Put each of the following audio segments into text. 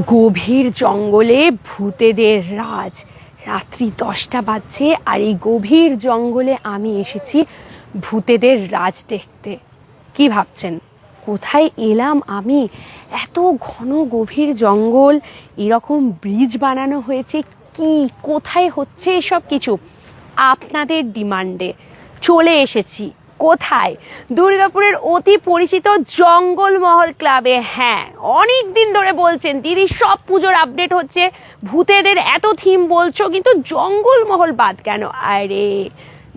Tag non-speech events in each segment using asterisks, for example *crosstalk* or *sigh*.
গভীর জঙ্গলে ভূতেদের রাজ। রাত্রি দশটা বাজছে আর এই গভীর জঙ্গলে আমি এসেছি ভূতেদের রাজ দেখতে। কি ভাবছেন? কোথায় এলাম আমি? এত ঘন গভীর জঙ্গল, এরকম ব্রিজ বানানো হয়েছে কি, কোথায় হচ্ছে এসব কিছু? আপনাদের ডিমান্ডে। চলে এসেছি। কোথায়? দুর্গাপুরের অতি পরিচিত জঙ্গলমহল ক্লাবে হ্যাঁ অনেক দিন ধরে বলছেন, দিদি, সব পুজোর আপডেট হচ্ছে। ভূতেদের এত থিম বলছো, কিন্তু জঙ্গলমহল বাদ কেন? আরে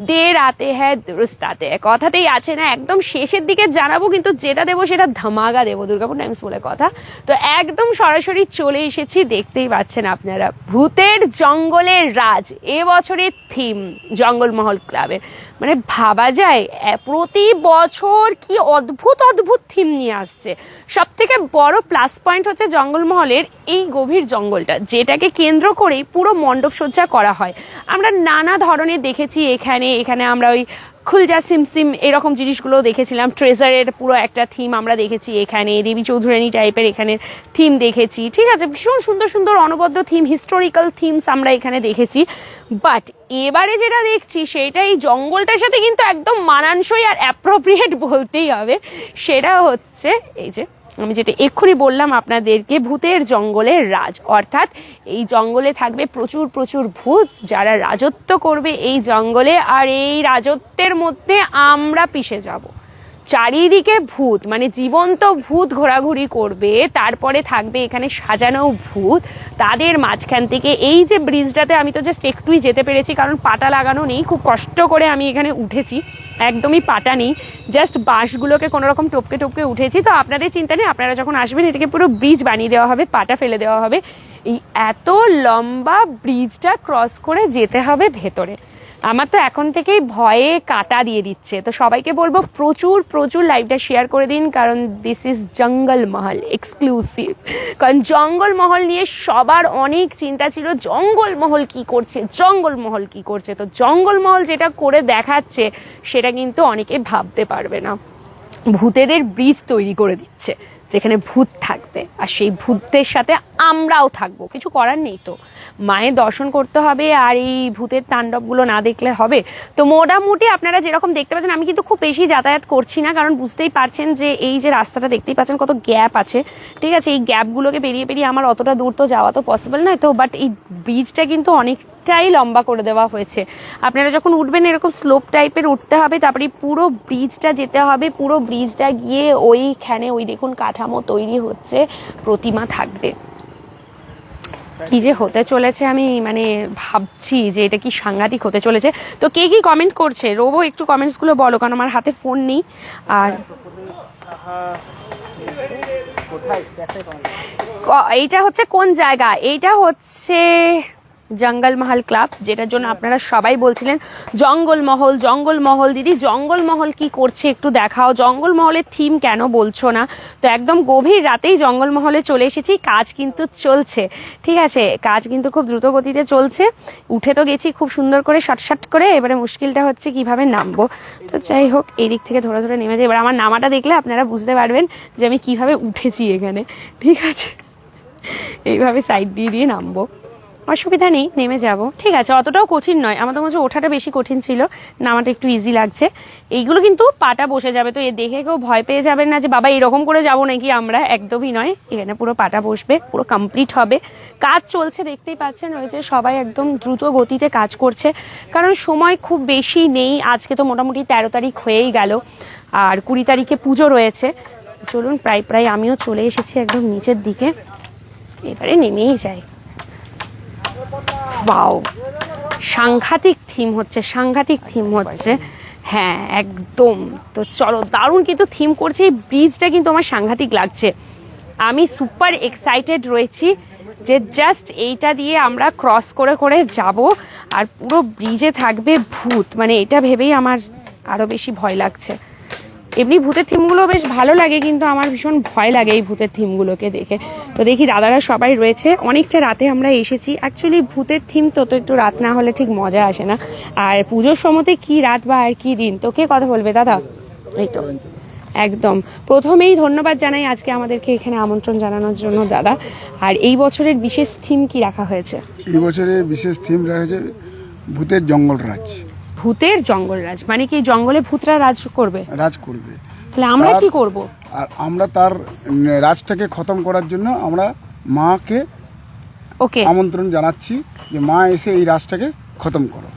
দের আতে হ্যাঁ দুরুস্ত কথাতেই আছে না, একদম শেষের দিকে জানাব, কিন্তু যেটা দেবো সেটা ধামাকা দেবো, দুর্গাপুর টাইমস বলে কথা। তো একদম সরাসরি চলে এসেছি, দেখতেই পাচ্ছেন আপনারা। ভূতের জঙ্গলের রাজ এবছরের বছরের থিম জঙ্গলমহল ক্লাবে। মানে ভাবা যায় প্রতি বছর কি অদ্ভুত অদ্ভুত থিম নিয়ে আসছে। সব থেকে বড় প্লাস পয়েন্ট হচ্ছে জঙ্গলমহলের এই গভীর জঙ্গলটা, যেটাকে কেন্দ্র করেই পুরো মণ্ডপ সজ্জা করা হয়। আমরা নানা ধরনের দেখেছি এখানে এখানে আমরা ওই খুলজা সিমসিম এরকম জিনিসগুলো দেখেছিলাম। ট্রেজারের পুরো একটা থিম আমরা দেখেছি এখানে, দেবী চৌধুরানী টাইপের এখানে থিম দেখেছি। ঠিক আছে, ভীষণ সুন্দর সুন্দর অনবদ্য থিম হিস্টোরিক্যাল থিমস আমরা এখানে দেখেছি। বাট এবারে যেটা দেখছি, সেটা এই জঙ্গলটার সাথে কিন্তু একদম মানানসই আর অ্যাপ্রোপ্রিয়েট বলতেই হবে। সেটা হচ্ছে এই যে আমি যেটা এক্ষুনি বললাম, আপনাদেরকে ভূতের জঙ্গলের রাজ। অর্থাৎ এই জঙ্গলে থাকবে প্রচুর প্রচুর ভূত যারা রাজত্ব করবে এই জঙ্গলে, আর এই রাজত্বের মধ্যে আমরা পিষে যাব। চারিদিকে ভূত মানে জীবন্ত ভূত ঘোরাঘুরি করবে, তারপরে থাকবে এখানে সাজানো ভূত। তাদের মাঝখান থেকে এই যে ব্রিজটাতে আমি তো জাস্ট একটুই যেতে পেরেছি, কারণ পাটা লাগানো নেই, খুব কষ্ট করে আমি এখানে উঠেছি। একদমই পাটা নেই জাস্ট বাঁশগুলোকে কোনো রকম টপকে টপকে উঠেছি। তো আপনাদের চিন্তা নেই, আপনারা যখন আসবেন, এটাকে পুরো ব্রিজ বানিয়ে দেওয়া হবে, পাটা ফেলে দেওয়া হবে। এই এত লম্বা ব্রিজটা ক্রস করে যেতে হবে ভেতরে। আমার তো এখন থেকেই ভয়ে কাটা দিয়ে দিচ্ছে। তো সবাইকে বলব প্রচুর প্রচুর লাইভটা শেয়ার করে দিন, কারণ দিস ইজ জঙ্গল মহল এক্সক্লুসিভ কারণ জঙ্গল মহল নিয়ে সবার অনেক চিন্তা ছিল, জঙ্গল মহল কি করছে, জঙ্গল মহল কি করছে। তো জঙ্গল মহল যেটা করে দেখাচ্ছে, সেটা কিন্তু অনেকে ভাবতে পারবে না। ভূতেদের ব্রিজ তৈরি করে দিচ্ছে, যেখানে ভূত থাকবে। আর সেই ভূতদের সাথে আমরাও থাকব। কিছু করার নেই তো। মায়ের দর্শন করতে হবে আর এই ভূতের তাণ্ডবগুলো না দেখলে হবে। তো মোটামুটি আপনারা যেরকম দেখতে পাচ্ছেন, আমি কিন্তু খুব বেশি যাতায়াত করছি না, কারণ বুঝতেই পারছেন যে এই যে রাস্তাটা দেখতেই পাচ্ছেন কত গ্যাপ আছে। ঠিক আছে, এই গ্যাপগুলোকে পেরিয়ে পেরিয়ে আমার অতটা দূর তো যাওয়া তো পসিবল নয় তো বাট এই ব্রিজটা কিন্তু অনেকটাই লম্বা করে দেওয়া হয়েছে। আপনারা যখন উঠবেন, এরকম স্লোপ টাইপের উঠতে হবে, তারপরে পুরো ব্রিজটা যেতে হবে, পুরো ব্রিজটা গিয়ে ওইখানে ওই দেখুন কাঠামো তৈরি হচ্ছে, প্রতিমা থাকবে। কি যে হতে চলেছে আমি মানে ভাবছি যে এটা কি সাংঘাতিক হতে চলেছে। তো কে কি কমেন্ট করছে? রোবো, একটু কমেন্টসগুলো বলো, কারণ আমার হাতে ফোন নেই। আর এইটা হচ্ছে কোন জায়গা? এইটা হচ্ছে জঙ্গলমহল ক্লাব, যেটার জন্য আপনারা সবাই বলছিলেন জঙ্গলমহল জঙ্গলমহল দিদি জঙ্গলমহল কি করছে একটু দেখাও? জঙ্গলমহলের থিম কেন বলছো না? তো একদম গভীর রাতেই জঙ্গলমহলে চলে এসেছি। কাজ কিন্তু চলছে, ঠিক আছে? কাজ কিন্তু খুব দ্রুত গতিতে চলছে। উঠে তো গেছি খুব সুন্দর করে শর্টশট করে, এবারে মুশকিলটা হচ্ছে কীভাবে নামবো? তো যাই হোক এই দিক থেকে ধরে ধরে নেমে যাই। এবার আমার নামাটা দেখলে আপনারা বুঝতে পারবেন যে আমি কীভাবে উঠেছি এখানে, ঠিক আছে? এইভাবে সাইড দিয়ে দিয়ে নামবো। অসুবিধা নেই, নেমে যাব। ঠিক আছে, অতটাও কঠিন নয়। আমাদের মনে ওঠাটা বেশি কঠিন ছিল, নামাটা একটু ইজি লাগছে। এইগুলো কিন্তু পাটা বসে যাবে, তো এ দেখে কেউ ভয় পেয়ে যাবেন না যে, বাবা, এরকম করে যাব নাকি আমরা? একদমই নয়। এখানে পুরো পাটা বসবে, পুরো কমপ্লিট হবে। কাজ চলছে, দেখতেই পাচ্ছেন ওই যে সবাই একদম দ্রুত গতিতে কাজ করছে। কারণ সময় খুব বেশি নেই, আজকে তো মোটামুটি তেরো তারিখ হয়েই গেল, আর কুড়ি তারিখে পুজো রয়েছে। চলুন, প্রায় প্রায় আমিও চলে এসেছি একদম নিচের দিকে। এবারে নেমেই যাই। ওয়াও। সাংঘাতিক থিম হচ্ছে, সাংঘাতিক থিম হচ্ছে। হ্যাঁ একদম। তো চলো, দারুণ কিন্তু থিম করছে, এই ব্রিজটা কিন্তু আমার সাংঘাতিক লাগছে। আমি সুপার এক্সাইটেড রয়েছি যে জাস্ট এইটা দিয়ে আমরা ক্রস করে করে যাব, আর পুরো ব্রিজে থাকবে ভূত। মানে এটা ভেবেই আমার আরও বেশি ভয় লাগছে। এমনি ভূতের থিমগুলো বেশ ভালো লাগে, কিন্তু আমার ভীষণ ভয় লাগে এই ভূতের থিমগুলোকে দেখে। তো দেখি দাদারা সবাই রয়েছে। অনেকটা রাতে আমরা এসেছি। অ্যাকচুয়ালি ভূতের থিম তো তো একটু রাত না হলে ঠিক মজা আসে না। আর পুজোর সময়তে কি রাত বা আর কি দিন? তো কে কথা বলবে, দাদা? এই তো। একদম। প্রথমেই ধন্যবাদ জানাই আজকে আমাদেরকে এখানে আমন্ত্রণ জানানোর জন্য, দাদা। আর এই বছরের বিশেষ থিম কি রাখা হয়েছে? এই বছরে বিশেষ থিম রয়েছে ভূতের জঙ্গল রাজ। ভূতের জঙ্গলরাজ মানে কি জঙ্গলে ভূতরা রাজ করবে? রাজ করবে। তাহলে আমরা কি করব? আর আমরা তার রাজটাকে খতম করার জন্য আমরা মাকে ওকে। আমন্ত্রণ জানাচ্ছি যে মা এসে এই রাজটাকে খতম করো।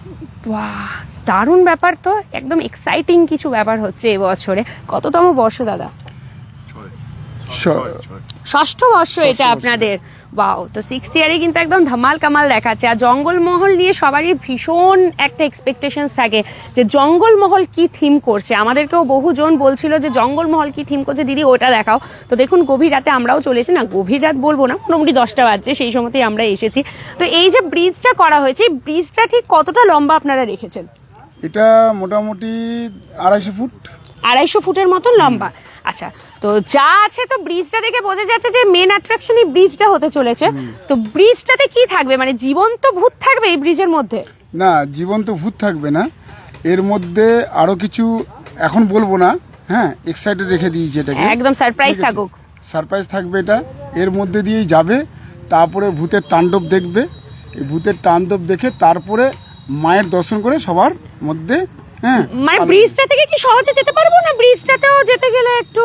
বাহ দারুণ ব্যাপার তো। একদম এক্সাইটিং কিছু ব্যাপার হচ্ছে এবছরে কততম বর্ষ দাদা? ষষ্ঠ বর্ষ এটা আপনাদের। বাও তো সিক্সথ ইয়ারে কিন্তু একদম ধামাল কামাল দেখাচ্ছে। আর জঙ্গলমহল নিয়ে সবারই ভীষণ একটা এক্সপেকটেশনস থাকে যে জঙ্গলমহল কি থিম করছে। আমাদেরকেও বহুজন বলছিল যে জঙ্গলমহল কি থিম করছে দিদি ওটা দেখাও। তো দেখুন গভীর রাতে আমরাও চলেছি না গভীর রাত বলব না মোটামুটি দশটা বাজছে সেই সময়তেই আমরা এসেছি। তো এই যে ব্রিজটা করা হয়েছে এই ব্রিজটা ঠিক কতটা লম্বা আপনারা রেখেছেন? এটা মোটামুটি আড়াইশো ফুট। আড়াইশো ফুটের মতন লম্বা। আচ্ছা তো যা আছে তো ব্রিজটা দেখে বোঝা যাচ্ছে যে মেন অ্যাট্রাকশনই ব্রিজটা হতে চলেছে। তো ব্রিজটাতে কি থাকবে? মানে জীবন্ত ভূত থাকবে এই ব্রিজের মধ্যে? না জীবন্ত ভূত থাকবে না। এর মধ্যে আরও কিছু এখন বলব না হ্যাঁ এক্সাইটেড রেখে দিয়েছি এটাকে। একদম সারপ্রাইজ থাকুক। সারপ্রাইজ থাকবে এটা। এর মধ্যে দিয়েই যাবে তারপরে ভূতের তাণ্ডব দেখবে। এই ভূতের তাণ্ডব দেখে তারপরে মায়ের দর্শন করে সবার মধ্যে হ্যাঁ। মানে ব্রিজটা থেকে কি সহজে যেতে পারব না ব্রিজটাতেও যেতে গেলে একটু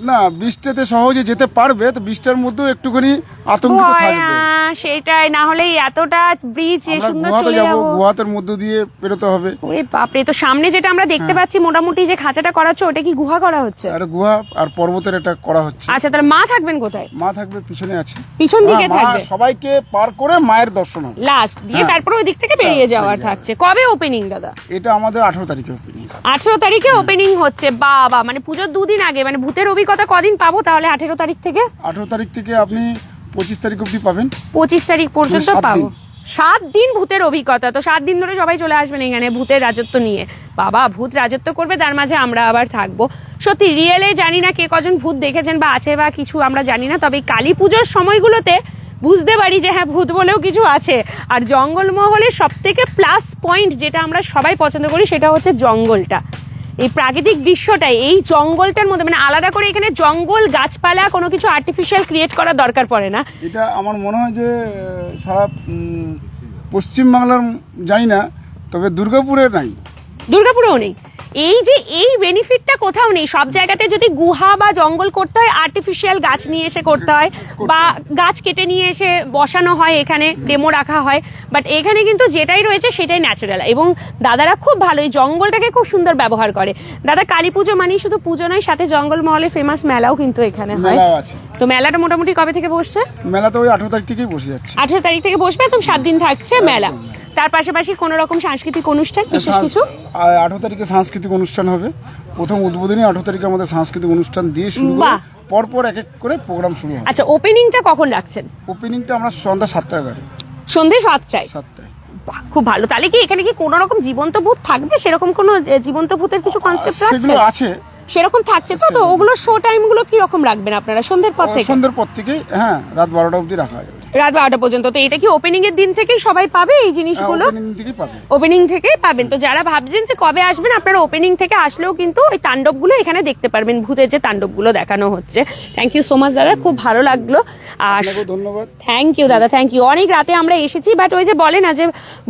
না বৃষ্টিতে সহজে যেতে পারবে তো বৃষ্টির মধ্যেও একটুখানি আতঙ্কিত থাকবে। সেটাই না হলে এতটা ব্রিজ আমরা সুন্দর চলে যাব গুহাতের মধ্য দিয়ে বেরোতে হবে। ওরে বাপরে তো সামনে যেটা আমরা দেখতে হ্যাঁ। পাচ্ছি মোটামুটি যে খাঁচাটা করা হচ্ছে ওটা কি গুহা করা হচ্ছে? একটা গুহা আর পর্বতের একটা করা হচ্ছে। আচ্ছা তাহলে মা থাকবেন কোথায়? মা থাকবে পিছনে আছে। পিছন দিকে হ্যাঁ, থাকবে। সবাইকে পার করে মায়ের দর্শন হবে। লাস্ট দিয়ে হ্যাঁ। তারপরে ওই দিক থেকে বেরিয়ে যাওয়ার থাকছে। কবে ওপেনিং দাদা? এটা আমাদের আঠারো তারিখে ওপেনিং আঠেরো তারিখে ওপেনিং হচ্ছে বাবা মানে পুজোর দুদিন আগে মানে ভূতের অভিজ্ঞতা কদিন পাবো তাহলে আঠেরো তারিখ থেকে? আঠারো তারিখ থেকে আপনি পঁচিশ তারিখ অবধি পাবেন। পঁচিশ তারিখ পর্যন্ত পাবো। সাত দিন ভূতের অভিজ্ঞতা। তো সাত দিন ধরে সবাই চলে আসবেন এখানে ভূতের রাজত্ব নিয়ে। বাবা ভূত রাজত্ব করবে তার মাঝে আমরা আবার থাকব। সত্যি রিয়েলে জানি না কে কজন ভূত দেখেছেন বা আছে বা কিছু আমরা জানি না তবে কালী পুজোর সময়গুলোতে বুঝতে পারি যে হ্যাঁ ভূত বলেও কিছু আছে। আর জঙ্গলমহলের সব থেকে প্লাস পয়েন্ট যেটা আমরা সবাই পছন্দ করি সেটা হচ্ছে জঙ্গলটা। এই প্রাকৃতিক দৃশ্যটাই এই জঙ্গলটার মধ্যে মানে আলাদা করে এখানে জঙ্গল গাছপালা কোনো কিছু আর্টিফিশিয়াল ক্রিয়েট করার দরকার পড়ে না। এটা আমার মনে হয় যে সারা পশ্চিমবাংলার যাই জানি না তবে দুর্গাপুরে নাই। দুর্গাপুরেও নেই? এই যে এই বেনিফিটটা কোথাও নেই। সব জায়গাতে যদি গুহা বা জঙ্গল করতে হয় আর্টিফিশিয়াল গাছ নিয়ে এসে করতে হয় বা গাছ কেটে নিয়ে এসে বসানো হয় এখানে ডেমো রাখা হয়। বাট এখানে কিন্তু যেটাই রয়েছে সেটাই ন্যাচারাল এবং দাদারা খুব ভালো এই জঙ্গলটাকে খুব সুন্দর ব্যবহার করে। দাদা কালী পুজো মানেই শুধু পুজো নয় সাথে জঙ্গল মহলে ফেমাস মেলাও কিন্তু এখানে হয়। তো মেলাটা মোটামুটি কবে থেকে বসছে? মেলা তো ওই আঠারো তারিখ থেকেই বসে যাচ্ছে। আঠেরো তারিখ থেকে বসবে একদম সাত দিন থাকছে মেলা। তার পাশাপাশি কোনো রকম সাংস্কৃতিক অনুষ্ঠান বিশেষ কিছু? আঠারো তারিখে সাংস্কৃতিক অনুষ্ঠান হবে। প্রথম উদ্বোধনী আঠারো তারিখে আমাদের সাংস্কৃতিক অনুষ্ঠান দিয়ে শুরু বাহ। পরপর এক এক করে প্রোগ্রাম শুরু হবে। আচ্ছা ওপেনিংটা কখন রাখছেন? ওপেনিংটা আমরা সন্ধ্যা সাতটা এগারো সন্ধে সাতটায়? সাতটায়। বাহ, খুব ভালো। তাহলে কি এখানে কি কোনো রকম জীবন্ত ভূত থাকবে? সেরকম কোনো জীবন্ত ভূতের কিছু কনসেপ্ট আছে? সেগুলো আছে। সেরকম থাকছে তো? তো ওগুলো শো টাইমগুলো কি রকম রাখবেন আপনারা সন্ধ্যের পর থেকে? সন্ধ্যের পর থেকেই হ্যাঁ রাত বারোটা অবধি রাখা যাবে। রাত বারোটা পর্যন্ত। তো এটা কি ওপেনিং এর দিন থেকেই সবাই পাবে এই জিনিসগুলো? ওপেনিং থেকেই থেকে পাবেন। তো যারা ভাবছেন যে কবে আসবেন আপনারা ওপেনিং থেকে আসলেও কিন্তু ওই তাণ্ডবগুলো এখানে দেখতে পারবেন। ভূতের যে তাণ্ডবগুলো দেখানো হচ্ছে। থ্যাংক ইউ সো মাচ দাদা। খুব ভালো লাগল। আর ধন্যবাদ। থ্যাংক ইউ দাদা। থ্যাংক ইউ অনেক রাতে আমরা এসেছি বাট ওই যে বলে না যে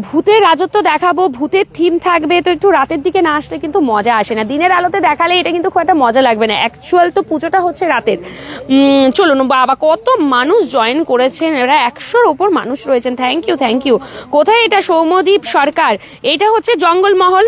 ভূতের রাজত্ব দেখাবো ভূতের থিম থাকবে তো একটু রাতের দিকে না আসলে কিন্তু মজা আসে না। দিনের আলোতে দেখালে এটা কিন্তু খুব একটা মজা লাগবে না। অ্যাকচুয়াল তো পুজোটা হচ্ছে রাতের। চলুন বাবা কত মানুষ জয়েন করেছেন। এরা একশোর ওপর মানুষ রয়েছেন। থ্যাংক ইউ থ্যাংক ইউ কোথায় এটা সৌমদীপ সরকার? এটা হচ্ছে জঙ্গলমহল।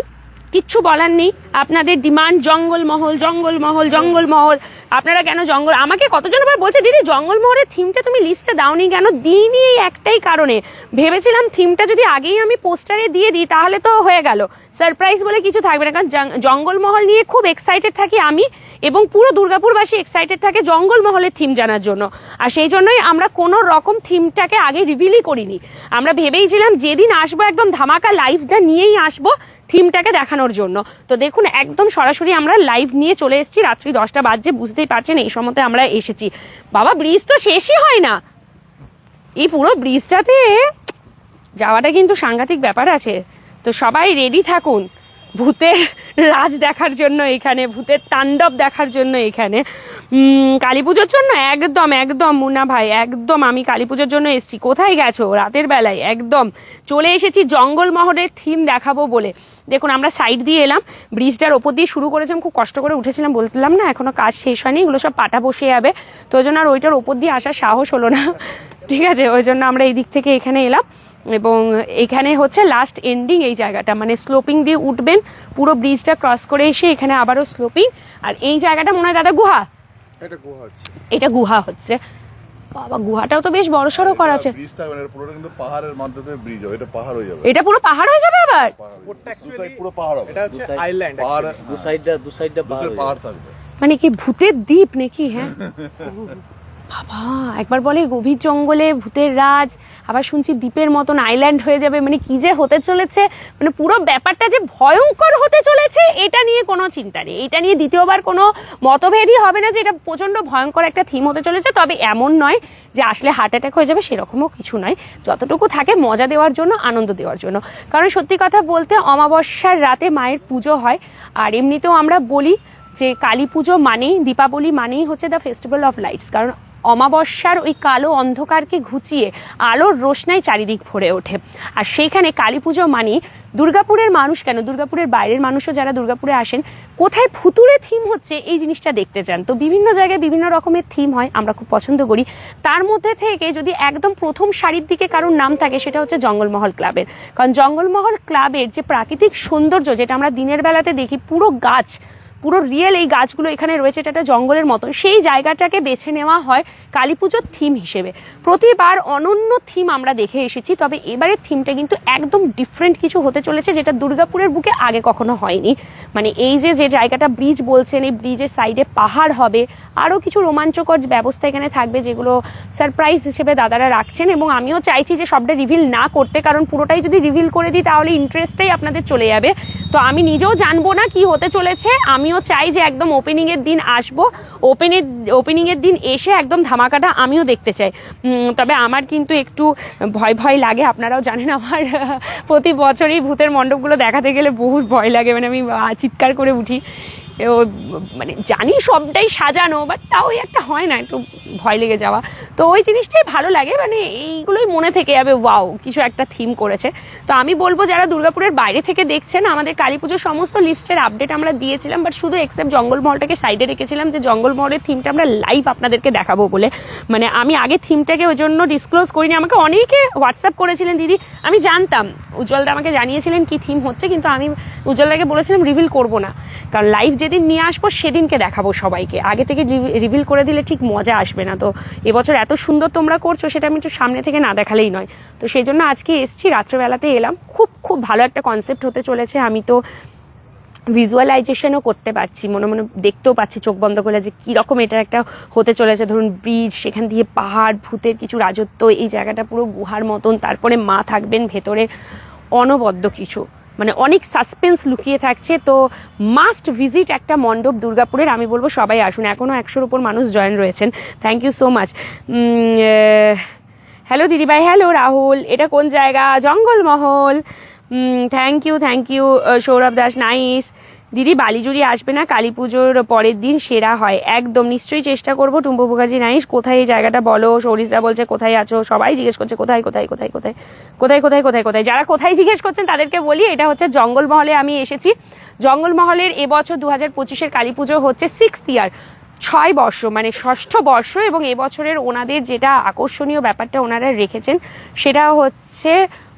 কিচ্ছু বলার নেই। আপনাদের ডিমান্ড জঙ্গলমহল জঙ্গলমহল জঙ্গলমহল। আপনারা কেন জঙ্গল? আমাকে কতজন আবার বলছে, দিদি, জঙ্গলমহলের থিমটা তুমি লিস্টে দাওনি কেন? দিইনি এই একটাই কারণে। ভেবেছিলাম থিমটা যদি আগেই আমি পোস্টারে দিয়ে দিই, তাহলে তো হয়ে গেল। সারপ্রাইজ বলে কিছু থাকবে না, কারণ জঙ্গলমহল নিয়ে খুব এক্সাইটেড থাকি আমি। এবং পুরো দুর্গাপুরবাসী এক্সাইটেড থাকে জঙ্গলমহলের থিম জানার জন্য। আর সেই জন্যই আমরা কোনো রকম থিমটাকে আগে রিভিলই করিনি। আমরা ভেবেইছিলাম যেদিন আসব একদম ধামাকা লাইভটা নিয়েই আসব থিমটাকে দেখানোর জন্য। তো দেখুন, একদম সরাসরি আমরা লাইভ নিয়ে চলে এসেছি, রাত্রি দশটা বাজছে, বুঝতেই পারছেন, এই সময়তে আমরা এসেছি। বাবা ব্রিজ তো শেষই হয় না। এই পুরো ব্রিজটাতে যাওয়াটা কিন্তু সাংঘাতিক ব্যাপার আছে। তো সবাই রেডি থাকুন। ভূতের রাজ দেখার জন্য এখানে, ভূতের তাণ্ডব দেখার জন্য এখানে। কালী পুজোর জন্য একদম একদম মুনা ভাই, একদম আমি কালী পুজোর জন্য এসেছি। কোথায় গেছো? রাতের বেলায়, একদম। চলে এসেছি জঙ্গলমহলের থিম দেখাবো বলে। দেখুন, আমরা সাইড দিয়ে এলাম ব্রিজটার ওপর দিয়ে শুরু করেছিলাম, খুব কষ্ট করে উঠেছিলাম বলছিলাম না, এখনও কাজ শেষ হয়নি, এগুলো সব পাটা বসে যাবে। তো ওই জন্য আর ওইটার ওপর দিয়ে আসার সাহস হলো না। ঠিক আছে, ওই জন্য আমরা এই দিক থেকে এখানে এলাম। এবং এখানে হচ্ছে লাস্ট এন্ডিং এই জায়গাটা মানে স্লোপিং দিয়ে উঠবেন পুরো ব্রিজটা ক্রস করে এসে এখানে আবারও স্লোপিং আর এই জায়গাটা মনে হয় দাদা গুহা? এটা গুহা হচ্ছে। এটা গুহা হচ্ছে। বাবা গুহাটাও তো বেশ বড় সড়ো করা আছে। ব্রিজ থাকবে না এটা পাহাড়ের মাধ্যমে ব্রিজ হবে এটা পাহাড় হয়ে যাবে। এটা পুরো পাহাড় হয়ে যাবে আবার? পাহাড় হয়ে ওটা যাবে। দু actually- side পুরো পাহাড় হবে। এটা হচ্ছে আইল্যান্ড পাহাড় দু সাইডটা দু সাইডটা পাহাড় থাকবে। মানে কি ভূতের দ্বীপ নাকি হ্যাঁ? *laughs* বাবা একবার বলে গভীর জঙ্গলে ভূতের রাজ আবার শুনছি দ্বীপের মতন আইল্যান্ড হয়ে যাবে। মানে কি যে হতে চলেছে? মানে পুরো ব্যাপারটা যে ভয়ঙ্কর হতে চলেছে, এটা নিয়ে কোনো চিন্তা নেই। এটা নিয়ে দ্বিতীয়বার কোনো মতভেদই হবে না যে এটা প্রচণ্ড ভয়ঙ্কর একটা থিম হতে চলেছে। তবে এমন নয় যে আসলে হার্ট অ্যাটাক হয়ে যাবে, সেরকমও কিছু নয়। যতটুকু থাকে মজা দেওয়ার জন্য, আনন্দ দেওয়ার জন্য। কারণ সত্যি কথা বলতে, অমাবস্যার রাতে মায়ের পুজো হয়। আর এমনিতেও আমরা বলি যে কালী পুজো মানেই, দীপাবলি মানেই হচ্ছে দ্য ফেস্টিভ্যাল অফ লাইটস কারণ অমাবস্যার ওই কালো অন্ধকারকে ঘুচিয়ে আলোর রোশনাই চারিদিক ভরে ওঠে। আর সেইখানে কালী পুজো মানেই দুর্গাপুরের মানুষ কেন? দুর্গাপুরের বাইরের মানুষও যারা দুর্গাপুরে আসেন, কোথায় ফুতুরে থিম হচ্ছে এই জিনিসটা দেখতে চান? তো বিভিন্ন জায়গায় বিভিন্ন রকমের থিম হয়, আমরা খুব পছন্দ করি। তার মধ্যে থেকে যদি একদম প্রথম সারির দিকে কারোর নাম থাকে, সেটা হচ্ছে জঙ্গলমহল ক্লাবের। কারণ জঙ্গলমহল ক্লাবের যে প্রাকৃতিক সৌন্দর্য, যেটা আমরা দিনের বেলাতে দেখি, পুরো গাছ পুরো রিয়েল এই গাছগুলো এখানে রয়েছে, এটা একটা জঙ্গলের মতন সেই জায়গাটাকে বেছে নেওয়া হয় কালী পুজোর থিম হিসেবে। প্রতিবার অনন্য থিম আমরা দেখে এসেছি, তবে এবারের থিমটা কিন্তু একদম ডিফারেন্ট কিছু হতে চলেছে, যেটা দুর্গাপুরের বুকে আগে কখনো হয়নি। মানে এই যে যে জায়গাটা ব্রিজ বলছেন, এই ব্রিজের সাইডে পাহাড় হবে আরও কিছু রোমাঞ্চকর ব্যবস্থা এখানে থাকবে, যেগুলো সারপ্রাইজ হিসেবে দাদারা রাখছেন। এবং আমিও চাইছি যে সবটা রিভিল না করতে, কারণ পুরোটাই যদি রিভিল করে দিই, তাহলে ইন্টারেস্টটাই আপনাদের চলে যাবে। তো আমি নিজেও জানব না কি হতে চলেছে আমিও চাই যে একদম ওপেনিংয়ের দিন আসব। ওপেনের ওপেনিংয়ের দিন এসে একদম ধামাকাটা আমিও দেখতে চাই। তবে আমার কিন্তু একটু ভয় ভয় লাগে। আপনারাও জানেন আমার *laughs* প্রতি বছরই ভূতের মণ্ডপগুলো দেখাতে গেলে বহুত ভয় লাগে। মানে আমি চিৎকার করে উঠি। মানে জানি সবটাই সাজানো বাট তাও একটা হয় না, একটু ভয় লেগে যাওয়া। তো ওই জিনিসটাই ভালো লাগে মানে এইগুলোই মনে থেকে যাবে ওয়াও কিছু একটা থিম করেছে। তো আমি বলব, যারা দুর্গাপুরের বাইরে থেকে দেখছেন, আমাদের কালী পুজোর সমস্ত লিস্টের আপডেট আমরা দিয়েছিলাম বাট শুধু এক্সেপ্ট জঙ্গলমহলটাকে সাইডে রেখেছিলাম যে জঙ্গলমহলের থিমটা আমরা লাইভ আপনাদেরকে দেখাবো বলে। মানে আমি আগে থিমটাকে ওই জন্য ডিসক্লোজ করিনি, আমাকে অনেকে হোয়াটসঅ্যাপ করেছিলেন, দিদি, আমি জানতাম। উজ্জ্বলদা আমাকে জানিয়েছিলেন কি থিম হচ্ছে, কিন্তু আমি উজ্জ্বলদাকে বলেছিলাম রিভিল করব না। কারণ লাইভ যেদিন নিয়ে আসব, সেদিনকে দেখাবো সবাইকে। আগে থেকে রিভিল করে দিলে ঠিক মজা আসবে না তো। এবছর এত সুন্দর তোমরা করছ, সেটা আমি একটু সামনে থেকে না দেখালেই নয়। তো সেই জন্য আজকে এসছি, রাত্রেবেলাতে এলাম। খুব খুব ভালো একটা কনসেপ্ট হতে চলেছে। আমি তো ভিজুয়ালাইজেশনও করতে পারছি, মনে মনে দেখতেও পাচ্ছি, চোখ বন্ধ করে যে কীরকম এটা একটা হতে চলেছে। ধরুন ব্রিজ সেখান দিয়ে পাহাড়, ভূতের কিছু রাজত্ব, এই জায়গাটা পুরো গুহার মতন, তারপরে মা থাকবেন, ভেতরে অনবদ্য কিছু। মানে অনেক সাসপেন্স লুকিয়ে থাকছে। তো মাস্ট ভিজিট একটা মণ্ডপ দুর্গাপুরের, আমি বলব সবাই আসুন। এখনও একশোর উপর মানুষ জয়েন রয়েছেন। Thank you so much hello দিদিভাই হ্যালো রাহুল, এটা কোন জায়গা? Jangalmahal. Thank you thank you Sourav Das nice দিদি, বালিজুড়ি আসবে না কালী পুজোর পরের দিন সেরা হয়। একদম, নিশ্চয়ই চেষ্টা করব টুম্পু মুখার্জি নাইস কোথায় এই জায়গাটা বলো? সৌরিসদা বলছে, কোথায় আছো? সবাই জিজ্ঞেস করছে, কোথায় কোথায় কোথায় কোথায়? কোথায় কোথায় কোথায় কোথায়? যারা কোথায় জিজ্ঞেস করছেন তাদেরকে বলি, এটা হচ্ছে জঙ্গলমহলে আমি এসেছি। জঙ্গলমহলের এবছর দু হাজার পঁচিশের কালী পুজো হচ্ছে সিক্স ইয়ার ছয় বর্ষ মানে ষষ্ঠ বর্ষ এবং এবছরের ওনাদের যেটা আকর্ষণীয় ব্যাপারটা ওনারা রেখেছেন, সেটা হচ্ছে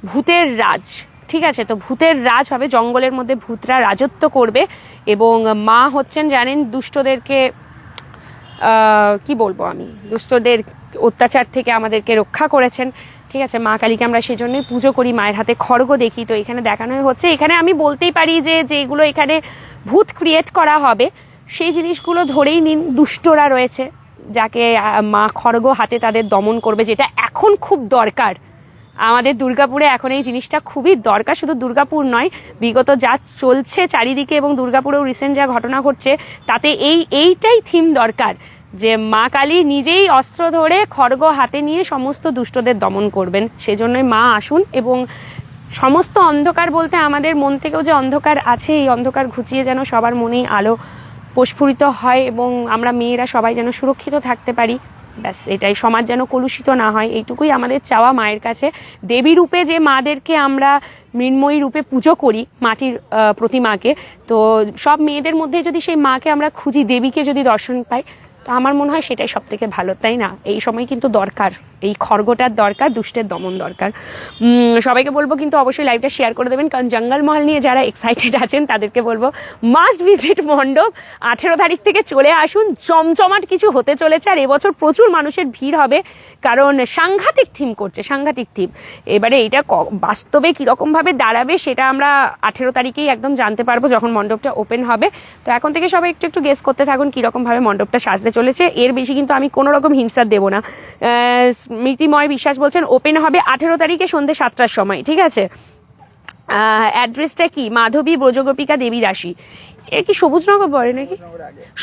ভূতের রাজ। ঠিক আছে, তো ভূতের রাজ হবে, জঙ্গলের মধ্যে ভূতরা রাজত্ব করবে এবং মা হচ্ছেন, জানেন, দুষ্টদেরকে কি বলব আমি, দুষ্টদের অত্যাচার থেকে আমাদেরকে রক্ষা করেছেন। ঠিক আছে, মা কালীকে আমরা সেই জন্যই পুজো করি, মায়ের হাতে খড়গ দেখি, তো এখানে দেখানো হচ্ছে। এখানে আমি বলতেই পারি যে যেগুলো এখানে ভূত ক্রিয়েট করা হবে, সেই জিনিসগুলো ধরেই নিন, দুষ্টরা রয়েছে, যাকে মা খড়গ হাতে তাদের দমন করবে, যেটা এখন খুব দরকার। আমাদের দুর্গাপুরে এখন এই জিনিসটা খুবই দরকার। শুধু দুর্গাপুর নয়, বিগত যা চলছে চারিদিকে এবং দুর্গাপুরেও রিসেন্ট যা ঘটনা ঘটছে, তাতে এই, এইটাই থিম দরকার যে মা কালী নিজেই অস্ত্র ধরে খড়গ হাতে নিয়ে সমস্ত দুষ্টদের দমন করবেন। সেজন্যই মা আসুন এবং সমস্ত অন্ধকার বলতে আমাদের মন থেকেও যে অন্ধকার আছে, এই অন্ধকার ঘুচিয়ে যেন সবার মনেই আলো প্রস্ফুরিত হয় এবং আমরা মেয়েরা সবাই যেন সুরক্ষিত থাকতে পারি। ব্যাস, এটাই। সমাজ যেন কলুষিত না হয়, এইটুকুই আমাদের চাওয়া মায়ের কাছে। দেবী রূপে যে মাদেরকে আমরা মৃন্ময়ী রূপে পুজো করি, মাটির প্রতিমাকে, তো সব মেয়েদের মধ্যে যদি সেই মাকে আমরা খুঁজি, দেবীকে যদি দর্শন পাই তো আমার মনে হয় সেটাই সব থেকে ভালো, তাই না? এই সময় কিন্তু দরকার, এই খড়গোটার দরকার, দুষ্টের দমন দরকার। সবাইকে বলব কিন্তু অবশ্যই লাইভটা শেয়ার করে দেবেন, কারণ জঙ্গল মহল নিয়ে যারা এক্সাইটেড আছেন, তাদেরকে বলব মাস্ট ভিজিট মণ্ডপ। আঠেরো তারিখ থেকে চলে আসুন জমজমাট কিছু হতে চলেছে, আর এবছর প্রচুর মানুষের ভিড় হবে, কারণ সাংঘাতিক থিম করছে, সাংঘাতিক থিম এবারে এটা বাস্তবে কীরকমভাবে দাঁড়াবে সেটা আমরা আঠেরো তারিখেই একদম জানতে পারব, যখন মণ্ডপটা ওপেন হবে। তো এখন থেকে সবাই একটু একটু গেস করতে থাকুন কীরকমভাবে মণ্ডপটা সাজতে চলেছে। এর বেশি কিন্তু আমি কোনো রকম হিংসা দেবো না। স্মৃতিময় বিশ্বাস বলছেন ওপেন হবে আঠেরো তারিখে সন্ধ্যে সাতটার সময়, ঠিক আছে? অ্যাড্রেসটা কি? মাধবী ব্রজগোপিকা দেবী রাশি। এ কি সবুজনগর পড়ে নাকি?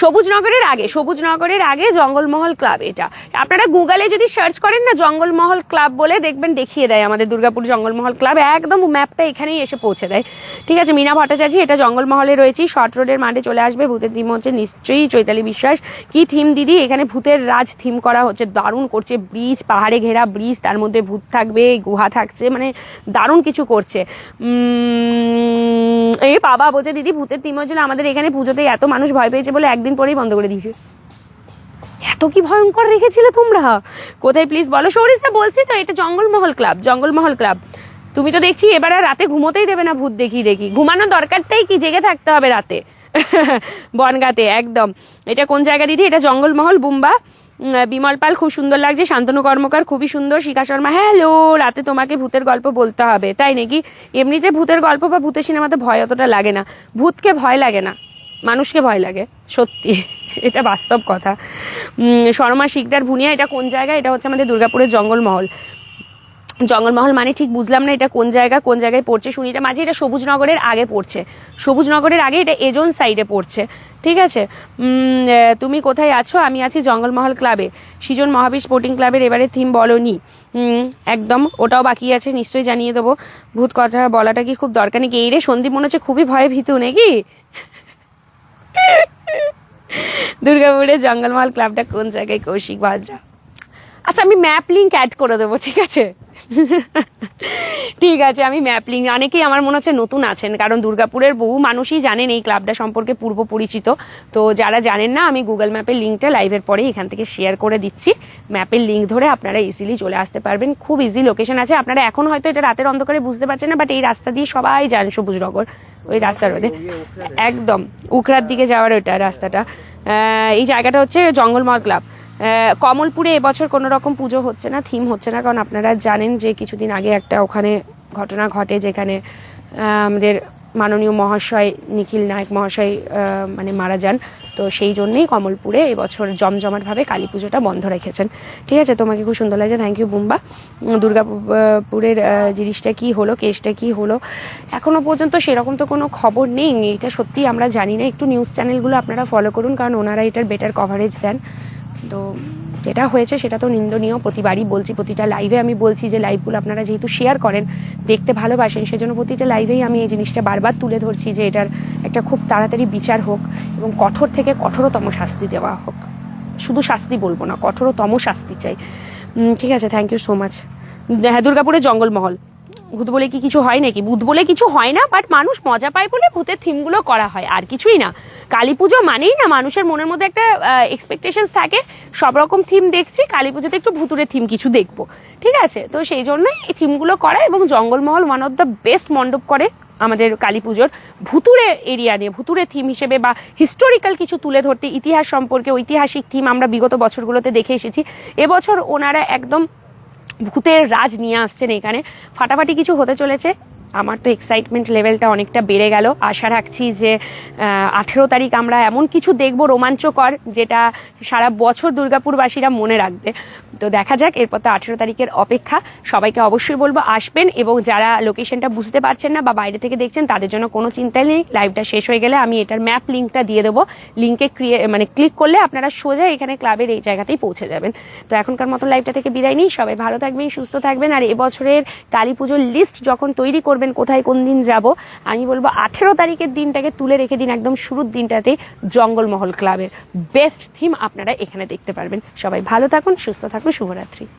সবুজনগরের আগে সবুজনগরের আগে জঙ্গলমহল ক্লাব এটা। আপনারা গুগলে যদি সার্চ করেন না জঙ্গলমহল ক্লাব বলে, দেখবেন দেখিয়ে দেয় আমাদের দুর্গাপুর জঙ্গলমহল ক্লাব। একদম ম্যাপটা এখানেই এসে পৌঁছে দেয়। ঠিক আছে, মিনা ভট্টাচার্য, এটা জঙ্গলমহলে রয়েছে। শর্ট রোডের মাঠে চলে আসবে। ভূতের থিম হচ্ছে নিশ্চয়ই চৈতালি বিশ্বাস। কি থিম, দিদি? এখানে ভূতের রাজ থিম করা হচ্ছে। দারুণ করছে ব্রিজ, পাহাড়ে ঘেরা ব্রিজ, তার মধ্যে ভূত থাকবে, গুহা থাকছে মানে দারুণ কিছু করছে। এই বাবা বলছে, দিদি, ভূতের থিম হচ্ছিল আমাদের এখানে পুজোতে এত মানুষ ভয় পেয়েছে বলে একদিন পরেই বন্ধ করে দিয়েছে। এত কি ভয়ঙ্কর রেখেছিলে তোমরা? কোথায় প্লিজ বলো? সরিষা বলছি তো, এটা জঙ্গলমহল ক্লাব জঙ্গলমহল ক্লাব তুমি তো দেখছি এবার আর রাতে ঘুমোতেই দেবে না ভূত দেখি দেখি ঘুমানোর দরকারটাই কি? জেগে থাকতে হবে রাতে। *laughs* বনগাতে, একদম। এটা কোন জায়গা দিদি? এটা জঙ্গলমহল, বুম্বা। বিমল পাল খুব সুন্দর লাগছে, শান্তনু কর্মকার খুবই সুন্দর, শিখা শর্মা, হ্যালো, রাতে তোমাকে ভূতের গল্প বলতে হবে। তাই নাকি? এমনিতে ভূতের গল্প বা ভূতের সিনেমাতে ভয় অতটা লাগে না। ভূতকে ভয় লাগে না, মানুষকে ভয় লাগে, সত্যি। *laughs* এটা বাস্তব কথা। শর্মা, শিকদার, ভুনিয়া, এটা কোন জায়গা? এটা হচ্ছে আমাদের দুর্গাপুরের জঙ্গলমহল। জঙ্গলমহল মানে ঠিক বুঝলাম না এটা কোন জায়গা, কোন জায়গায় পড়ছে, শুনি এটা। মাঝে এটা সবুজনগরের আগে পড়ছে। সবুজনগরের আগে এটা এজন সাইডে পড়ছে। ঠিক আছে? তুমি কোথায় আছো? আমি আছি জঙ্গলমহল ক্লাবে। সৃজন মহাবীর স্পোর্টিং ক্লাবের এবারে থিম বলনি। নি একদম, ওটাও বাকি আছে, নিশ্চয়ই জানিয়ে দেবো। ভূত কথা বলাটা কি খুব দরকার নাকি? এই রে, সন্দীপ মনে হচ্ছে খুবই ভয়ে ভীতু নাকি? দুর্গাপুরের জঙ্গলমহল ক্লাবটা কোন জায়গায় কৌশিক বাজরা আচ্ছা আমি ম্যাপ লিঙ্ক অ্যাড করে দেবো ঠিক আছে? ঠিক আছে আমি ম্যাপ লিঙ্ক অনেকেই আমার মনে হচ্ছে নতুন আছেন কারণ দুর্গাপুরের বহু মানুষই জানেন এই ক্লাবটা সম্পর্কে পূর্ব পরিচিত। তো যারা জানেন না আমি গুগল ম্যাপের লিঙ্কটা লাইভের পরে এখান থেকে শেয়ার করে দিচ্ছি। ম্যাপের লিঙ্ক ধরে আপনারা ইজিলি চলে আসতে পারবেন। খুব ইজি লোকেশন আছে। আপনারা এখন হয়তো এটা রাতের অন্ধকারে বুঝতে পারছেন না বাট এই রাস্তা দিয়ে সবাই যান সবুজনগর ওই রাস্তার মধ্যে একদম উখরার দিকে যাওয়ার ওইটা রাস্তাটা। এই জায়গাটা হচ্ছে জঙ্গলমহল ক্লাব কমলপুরে এবছর কোনো রকম পুজো হচ্ছে না থিম হচ্ছে না, কারণ আপনারা জানেন যে কিছুদিন আগে একটা ওখানে ঘটনা ঘটে যেখানে আমাদের মাননীয় মহাশয় নিখিল নায়ক মহাশয় মানে মারা যান। তো সেই জন্যেই কমলপুরে এবছর জমজমাটভাবে কালী পুজোটা বন্ধ রেখেছেন। ঠিক আছে, তোমাকে খুব সুন্দর লাগছে থ্যাংক ইউ বুম্বা। দুর্গাপুরের জিনিসটা কি হলো, কেসটা কি হলো এখনও পর্যন্ত সেরকম তো কোনো খবর নেই। এটা সত্যি আমরা জানি না। একটু নিউজ চ্যানেলগুলো আপনারা ফলো করুন, কারণ ওনারা এটার বেটার কভারেজ দেন। তো যেটা হয়েছে সেটা তো নিন্দনীয়, প্রতিবারই বলছি, প্রতিটা লাইভে আমি বলছি যে লাইভগুলো আপনারা যেহেতু শেয়ার করেন, দেখতে ভালোবাসেন, সেজন্য প্রতিটা লাইভেই আমি এই জিনিসটা বারবার তুলে ধরছি যে এটার একটা খুব তাড়াতাড়ি বিচার হোক এবং কঠোর থেকে কঠোরতম শাস্তি দেওয়া হোক। শুধু শাস্তি বলব না, কঠোরতম শাস্তি চাই। ঠিক আছে থ্যাংক ইউ সো মাচ হ্যাঁ দুর্গাপুরের জঙ্গলমহল। ভূত বলে কি কিছু হয় নাকি? ভূত বলে কিছু হয় না বাট মানুষ মজা পায় বলে ভূতের থিমগুলো করা হয়, আর কিছুই না। কালী পুজো মানেই না, মানুষের মনের মধ্যে একটা এক্সপেকটেশনস থাকে। সব রকম থিম দেখছি, কালী পুজোতে একটু ভুতুরের থিম কিছু দেখব। ঠিক আছে? তো সেই জন্যই এই থিমগুলো করা এবং Jangalmahal one of the best মণ্ডপ করে আমাদের কালী পুজোর ভুতুরে এরিয়া নিয়ে ভুতুরে থিম হিসেবে বা হিস্টোরিক্যাল কিছু তুলে ধরতে, ইতিহাস সম্পর্কে ঐতিহাসিক থিম আমরা বিগত বছরগুলোতে দেখে এসেছি। এবছর ওনারা একদম ভূতের রাজ নিয়ে আসছেন এখানে। ফাটাফাটি কিছু হতে চলেছে। আমার তো এক্সাইটমেন্ট লেভেলটা অনেকটা বেড়ে গেল। আশা রাখছি যে আঠেরো তারিখ আমরা এমন কিছু দেখব রোমাঞ্চকর, যেটা সারা বছর দুর্গাপুরবাসীরা মনে রাখবে। তো দেখা যাক, এরপর তো আঠেরো তারিখের অপেক্ষা। সবাইকে অবশ্যই বলব, আসবেন এবং যারা লোকেশনটা বুঝতে পারছেন না বা বাইরে থেকে দেখছেন, তাদের জন্য কোনো চিন্তা নেই। লাইভটা শেষ হয়ে গেলে আমি এটার ম্যাপ লিঙ্কটা দিয়ে দেবো। লিঙ্কে ক্রিয়ে মানে ক্লিক করলে আপনারা সোজা এখানে ক্লাবের এই জায়গাতেই পৌঁছে যাবেন। তো এখনকার মতো লাইভটা থেকে বিদায় নিই। সবাই ভালো থাকবেন, সুস্থ থাকবেন। আর এবছরের কালী পুজোর লিস্ট যখন তৈরি করবেন পারবেন কোথায় কোন দিন যাব। আমি বলব আঠেরো তারিখের দিনটাকে তুলে রেখে দিন একদম শুরুর দিনটাতে জঙ্গলমহল ক্লাবের বেস্ট থিম আপনারা এখানে দেখতে পারবেন। সবাই ভালো থাকুন, সুস্থ থাকুন, শুভরাত্রি।